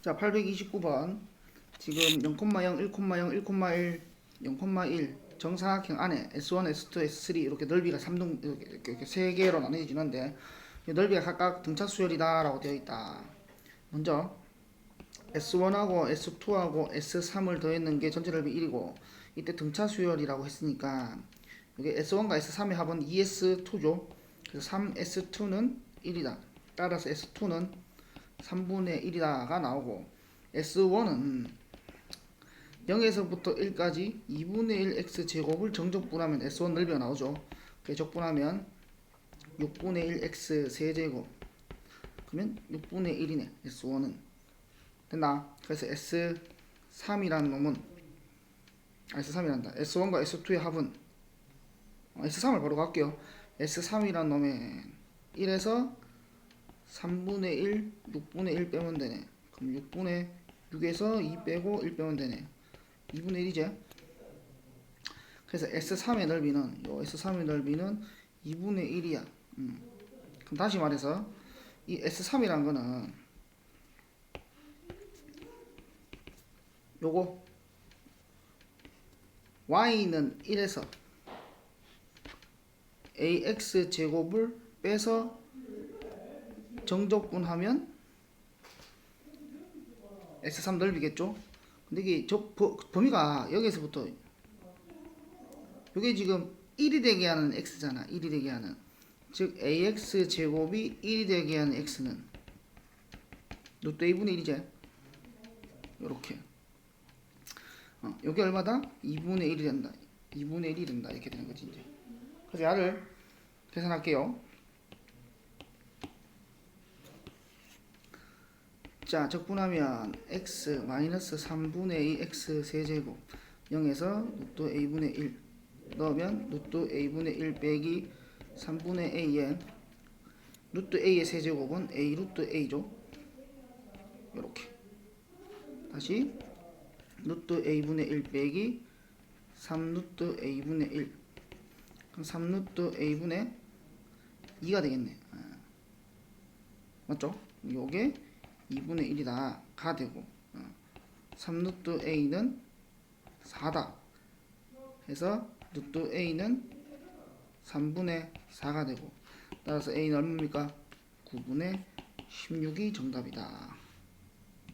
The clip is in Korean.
자, 829번. 지금 0,0, 1,0, 1,1, 0,1 정사각형 안에 S1, S2, S3 이렇게 넓이가 3등 이렇게, 이렇게, 이렇게 세 개로 나눠지는데 이 넓이가 각각 등차 수열이다라고 되어 있다. 먼저 S1하고 S2하고 S3을 더했는 게 전체 넓이 1이고 이때 등차 수열이라고 했으니까 이게 S1과 S3의 합은 2S2죠. 그래서 3S2는 1이다. 따라서 S2는 3분의 1이다가 나오고 S1은 0에서부터 1까지 2분의 1 x 제곱을 정적분하면 S1 넓이가 나오죠. 그 적분하면 6분의 1 x 세제곱 그러면 6분의 1이네 S1은 됐나? 그래서 S3이라는 놈은 아, S3이란다. S1과 S2의 합은 어, S3을 바로 갈게요. S3이라는 놈의 1에서 3분의 1, 6분의 1 빼면 되네. 그럼 6분의 6에서 2 빼고 1 빼면 되네. 2분의 1이지? 그래서 S3의 넓이는 요 S3의 넓이는 2분의 1이야. 음. 그럼 다시 말해서 이 S3이란 거는 요거 y는 1에서 ax 제곱을 빼서 정적분 하면 S3 넓이겠죠? 근데 이게 저 버- 범위가 여기서부터 이게 지금 1이 되게 하는 x잖아. 1이 되게 하는 즉 ax 제곱이 1이 되게 하는 x는 루트 a분의 1이지. 요렇게. 어, 여기 얼마다? 2분의 1이 된다. 2분의 1이 된다. 이렇게 되는 거지 이제. 그래서 야를 계산할게요. 자, 적분하면 x 마이너스 3분의 2 x 세제곱 0에서 루트 a분의 1 넣으면 루트 a분의 1 빼기 3분의 a에 루트 a의 세제곱은 a 루트 a죠. 요렇게 다시 루트 a분의 1 빼기 3 루트 a분의 1 그럼 3 루트 a분의 2가 되겠네. 아. 맞죠? 요게 2분의 1이다 가 되고 어. 3루트 a는 4다 해서 루트 a는 3분의 4가 되고 따라서 a는 얼마입니까? 9분의 16이 정답이다